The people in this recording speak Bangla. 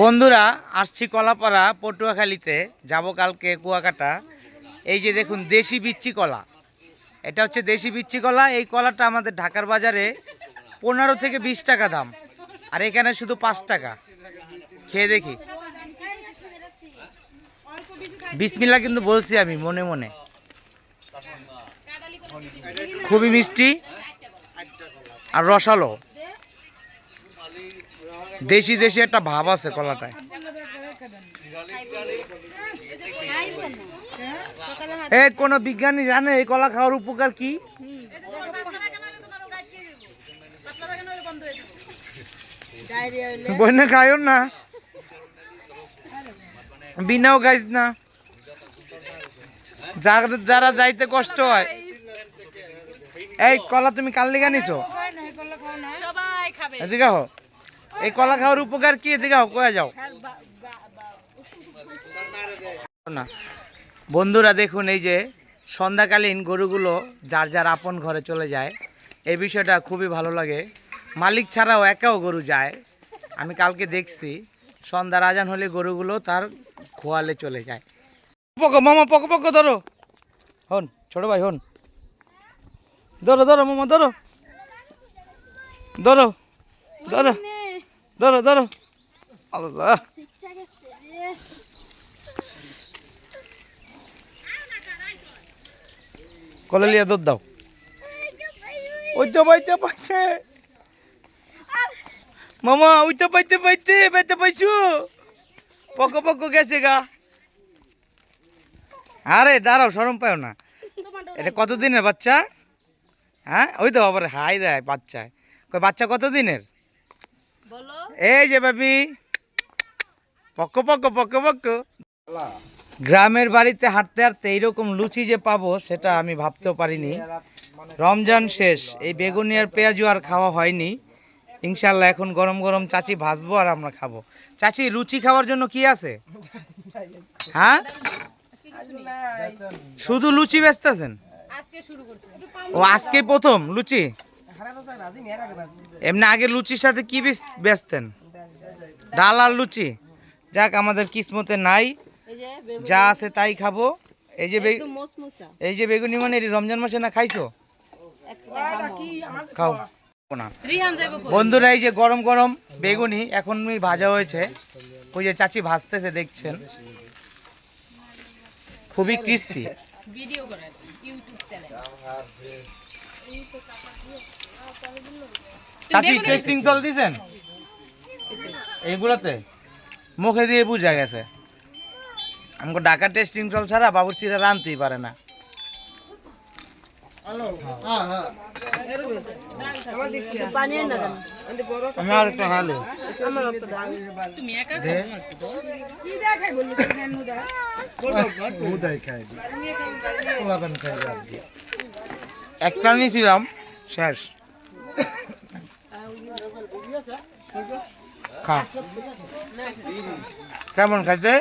বন্ধুরা, আসছি কলাপাড়া, পটুয়াখালীতে। যাব কালকে কুয়াকাটা। এই যে দেখুন, দেশি বিচ্ছি কলা। এটা হচ্ছে দেশি বিচ্ছি কলা। এই কলাটা আমাদের ঢাকার বাজারে পনেরো থেকে বিশ টাকা দাম। আর এখানে শুধু পাঁচ টাকা। খেয়ে দেখি। বিসমিল্লা কিন্তু বলছি আমি, মনে মনে। খুবই মিষ্টি। আর রসালো। দেশি দেশি একটা ভাব আছে কলাটায়। এ কোন বিজ্ঞানী জানে এই কলা খাওয়ার উপকার কি? বন্যা খাইও না। বিনাও গাইস না। যারা- যারা যাইতে কষ্ট হয়। এই কলা তুমি কাল লিগা নিছো সবাই খাবে। এদিকে হো এই কলা খাওয়ার উপকার কি? এদিকে কয়ে যাও। না। বন্ধুরা দেখুন, এই যে সন্ধ্যাকালীন গরুগুলো যার যার আপন ঘরে চলে যায়, এই বিষয়টা খুবই ভালো লাগে। মালিক ছাড়াও একাও গরু যায়। আমি কালকে দেখছি, সন্ধ্যার আজান হলে গরুগুলো তার খোয়ালে চলে যায়। পকো, মামা, পকো পকো, ধরো। হন, ছোট ভাই, হন। ধরো ধরো, মামা, ধরো। ধরো ধরো। ধরো ধরো আল্লাহ। কলে লিয়া দুধ দাও। ওই তো পাইতে পাইছে। মামা, ওই তো পাইতে পাইতে পাইতে পাইছো। পকো পকো গেছে গা। আরে, দাঁড়াও, সরম পাও না। এটা কত দিনের বাচ্চা? হ্যাঁ? ওই তো বাবার হাই দেয় বাচ্চায় কই বাচ্চা কত দিনের বলো এই যে বাবি পক্ক পক্ক পক্ক পক্ক গ্রামের বাড়িতে হাঁটতে হাঁটতে এইরকম লুচি যে পাবো সেটা আমি ভাবতেও পারিনি। রমজান শেষ এই বেগুনি আর পেঁয়াজু আর খাওয়া হয়নি। ইনশাল্লাহ এখন গরম গরম চাচি ভাজবো আর আমরা খাব। চাচি লুচি খাওয়ার জন্য কি আছে? হ্যাঁ? শুধু লুচি বেচতেছেন? ও আজকে প্রথম লুচি? এমনি আগে লুচির সাথে কি বেচ- বেচতেন? ডাল আর লুচি? যাক আমাদের কিসমতে নাই। যে আছে তাই খাব। এই যে এই যে বেগুনি মানে রমজান মাসে না খাইছো? খাও। না বন্ধুরা এই যে গরম গরম বেগুনি এখন ভাজা হয়েছে। ওই যে চাচি ভাজতেছে দেখছেন? খুবই ক্রিস্পি ভিডিও করেন ইউটিউব চ্যানেল চাচি টেস্টিং চল দিছেন? এইগুলোতে? মুখে দিয়ে বুঝা গেছে। আমাকে ঢাকা টেস্টিং চল ছাড়া বাবুর্চিরা রানতেই পারে না। পানি একা একটা নিয়েছিলাম শেষ। খা। কেমন খাইতে